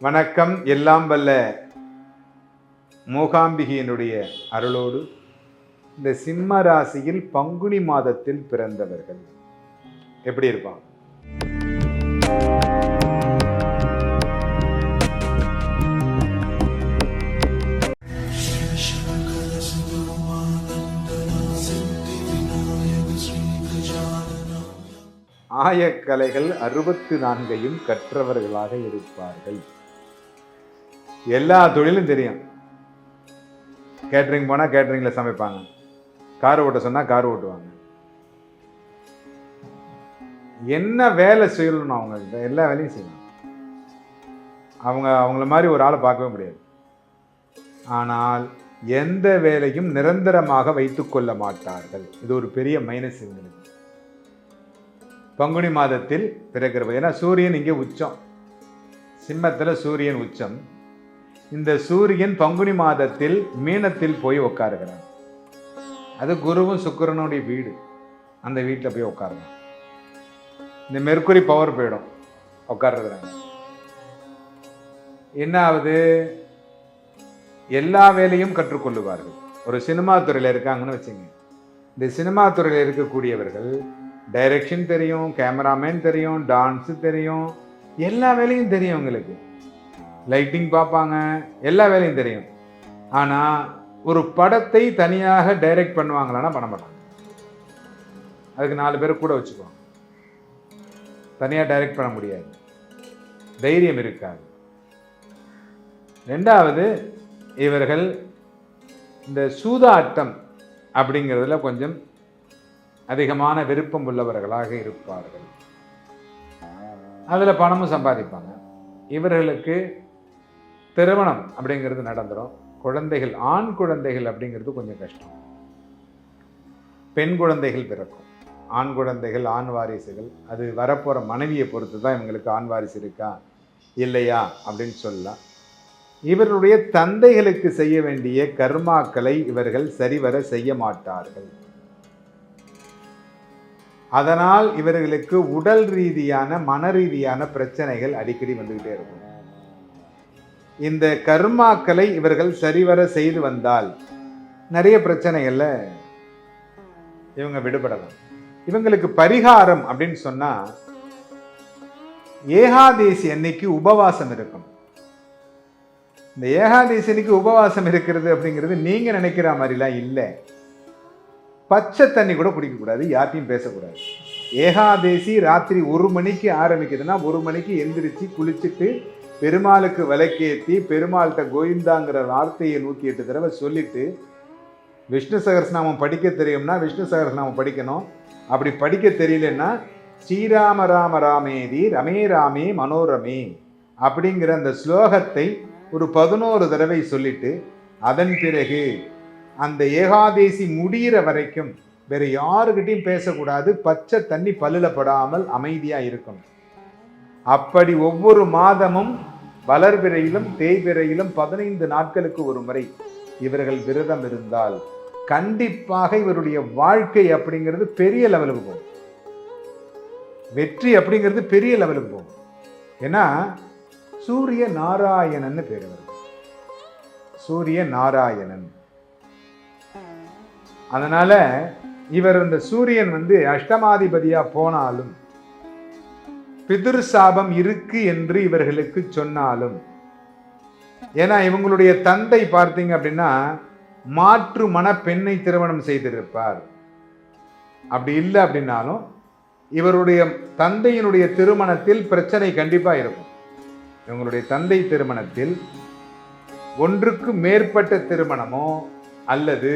வணக்கம். எல்லாம் வல்ல மூகாம்பிகையினுடைய அருளோடு இந்த சிம்ம ராசியில் பங்குனி மாதத்தில் பிறந்தவர்கள். எப்படி இருப்பாங்க? ஆயக்கலைகள் அறுபத்து நான்கையும் கற்றவர்களாக இருப்பார்கள். எல்லா தொழிலும் தெரியும். கேட்ரிங் போனால் கேட்ரிங்கில் சமைப்பாங்க. கார் ஓட்ட சொன்னால் கார் ஓட்டுவாங்க. என்ன வேலை செய்யணும் அவங்க எல்லா வேலையும் செய்யணும். அவங்க அவங்கள மாதிரி ஒரு ஆளை பார்க்கவே முடியாது. ஆனால் எந்த வேலையும் நிரந்தரமாக வைத்துக்கொள்ள மாட்டார்கள். இது ஒரு பெரிய மைனஸ் இருந்தது பங்குனி மாதத்தில் பிறக்கிறது ஏன்னா சூரியன் இங்கே உச்சம். சிம்மத்தில் சூரியன் உச்சம். இந்த சூரியன் பங்குனி மாதத்தில் மீனத்தில் போய் உட்காருகிறான் அது குருவும் சுக்கிரனுடைய வீடு. அந்த வீட்டில் போய் உட்காருறான் இந்த மெர்குரி பவர் போயிடும். உட்காருறாங்க என்ன ஆகுது? எல்லா வேலையும் கற்றுக்கொள்ளுவார்கள். ஒரு சினிமா துறையில் இருக்காங்கன்னு வச்சுங்க. இந்த சினிமா துறையில் இருக்கக்கூடியவர்கள் டைரக்ஷன் தெரியும் கேமராமேன் தெரியும் டான்ஸு தெரியும் எல்லா வேலையும் தெரியும் உங்களுக்கு லைட்டிங் பார்ப்பாங்க எல்லா வேலையும் தெரியும். ஆனால் ஒரு படத்தை தனியாக டைரக்ட் பண்ணுவாங்களான்னா பண்ண மாட்டாங்க. அதுக்கு நாலு பேர் கூட வச்சுக்குவாங்க. தனியாக டைரக்ட் பண்ண முடியாது. தைரியம் இருக்காது. ரெண்டாவது இவர்கள் இந்த சூதாட்டம் அப்படிங்கிறதுல கொஞ்சம் அதிகமான விருப்பம் உள்ளவர்களாக இருப்பார்கள். அதில் பணமும் சம்பாதிப்பாங்க. இவர்களுக்கு திருமணம் அப்படிங்கிறது நடந்துடும் குழந்தைகள் ஆண் குழந்தைகள் அப்படிங்கிறது கொஞ்சம் கஷ்டம். பெண் குழந்தைகள் பிறக்கும். ஆண் குழந்தைகள் ஆண் வாரிசுகள். அது வரப்போகிற மனைவியை பொறுத்து தான் இவங்களுக்கு ஆண் வாரிசு இருக்கா இல்லையா அப்படின்னு சொல்லலாம். இவருடைய தந்தைகளுக்கு செய்ய வேண்டிய கர்மாக்களை இவர்கள் சரிவர செய்ய மாட்டார்கள். அதனால் இவர்களுக்கு உடல் ரீதியான மன ரீதியான பிரச்சனைகள் அடிக்கடி வந்துகிட்டே இருக்கும். இந்த கர்மாக்களை இவர்கள் சரிவர செய்து வந்தால் நிறைய பிரச்சனைகள்ல இவங்க விடுபடலாம். இவங்களுக்கு பரிகாரம் அப்படின்னு சொன்னா ஏகாதேசி அன்னைக்கு உபவாசம் இருக்கும். இந்த ஏகாதேசி அன்னைக்கு உபவாசம் இருக்கிறது அப்படிங்கிறது நீங்க நினைக்கிற மாதிரிலாம் இல்லை. பச்சை தண்ணி கூட குடிக்கக்கூடாது யார்ட்டையும் பேசக்கூடாது. ஏகாதேசி ராத்திரி ஒரு மணிக்கு ஆரம்பிக்குதுன்னா ஒரு மணிக்கு எந்திரிச்சு குளிச்சுட்டு பெருமாளுக்கு விளக்கேற்றி பெருமாள்கிட்ட கோவிந்தாங்கிற வார்த்தையை நூற்றி எட்டு தடவை சொல்லிட்டு விஷ்ணு சகரஸ்நாமம் படிக்க தெரியும்னா விஷ்ணு சகரஸ்நாமம் படிக்கணும். அப்படி படிக்க தெரியலன்னா ஸ்ரீராம ராம ராமேதி ரமே ராமே மனோரமே அப்படிங்கிற அந்த ஸ்லோகத்தை ஒரு பதினோரு தடவை சொல்லிட்டு அதன் பிறகு அந்த ஏகாதேசி முடிகிற வரைக்கும் வேறு யாருக்கிட்டையும் பேசக்கூடாது. பச்சை தண்ணி பல்லுல படாமல் அமைதியாக இருக்கணும். அப்படி ஒவ்வொரு மாதமும் வளர்பிறையிலும் தேய்பிறையிலும் பதினைந்து நாட்களுக்கு ஒரு முறை இவர்கள் விரதம் இருந்தால் கண்டிப்பாக இவருடைய வாழ்க்கை அப்படிங்கிறது பெரிய லெவலுக்கு போகும். வெற்றி அப்படிங்கிறது பெரிய லெவலுக்கு போகும். ஏன்னா சூரிய நாராயணன் பேர் வருது சூரிய நாராயணன். அதனால இவர் இந்த சூரியன் வந்து அஷ்டமாதிபதியாக போனாலும் பிதிர் சாபம் இருக்கு என்று இவர்களுக்கு சொன்னாலும். ஏன்னா இவங்களுடைய தந்தை பார்த்தீங்க அப்படின்னா மாற்று மன பெண்ணை திருமணம் செய்திருப்பார். அப்படி இல்லை அப்படின்னாலும் இவருடைய தந்தையினுடைய திருமணத்தில் பிரச்சனை கண்டிப்பா இருக்கும். இவங்களுடைய தந்தை திருமணத்தில் ஒன்றுக்கு மேற்பட்ட திருமணமோ அல்லது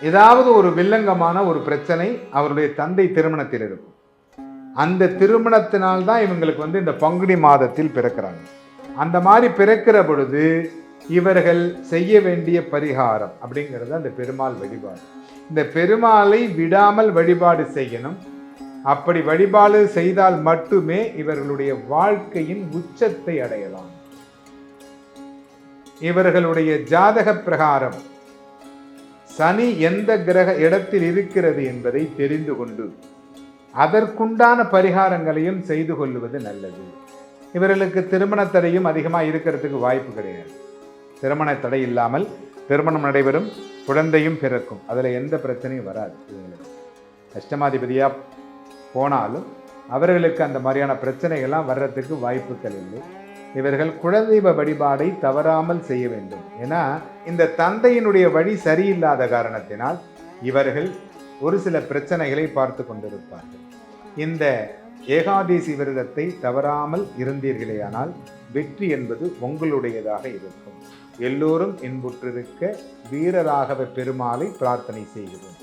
ஏதாவது ஒரு வில்லங்கமான ஒரு பிரச்சனை அவருடைய தந்தை திருமணத்தில் இருக்கும். அந்த திருமணத்தினால் தான் இவங்களுக்கு வந்து இந்த பங்குனி மாதத்தில் பிறக்கிறாங்க. அந்த மாதிரி பிறக்கிற பொழுது இவர்கள் செய்ய வேண்டிய பரிகாரம் அப்படிங்கிறது அந்த பெருமாள் வழிபாடு. இந்த பெருமாளை விடாமல் வழிபாடு செய்யணும். அப்படி வழிபாடு செய்தால் மட்டுமே இவர்களுடைய வாழ்க்கையின் உச்சத்தை அடையலாம். இவர்களுடைய ஜாதக பிரகாரம் சனி எந்த கிரக இடத்தில் இருக்கிறது என்பதை தெரிந்து கொண்டு அதற்குண்டான பரிகாரங்களையும் செய்து கொள்வது நல்லது. இவர்களுக்கு திருமண தடையும் அதிகமாக இருக்கிறதுக்கு வாய்ப்பு கிடையாது. திருமண தடை இல்லாமல் திருமணம் நடைபெறும் குழந்தையும் பிறக்கும். அதில் எந்த பிரச்சனையும் வராது இவங்களுக்கு. அஷ்டமாதிபதியாக போனாலும் அவர்களுக்கு அந்த மாதிரியான பிரச்சனைகள்லாம் வர்றதுக்கு வாய்ப்புகள் இல்லை. இவர்கள் குலதெய்வ வழிபாடை தவறாமல் செய்ய வேண்டும். ஏன்னா இந்த தந்தையினுடைய வழி சரியில்லாத காரணத்தினால் இவர்கள் ஒரு சில பிரச்சனைகளை பார்த்து கொண்டிருப்பார்கள். இந்த ஏகாதேசி விரதத்தை தவறாமல் இருந்தீர்களேயானால் வெற்றி என்பது உங்களுடையதாக இருக்கும். எல்லோரும் இன்புற்றிருக்க வீரராகவ பெருமாளை பிரார்த்தனை செய்கிறோம்.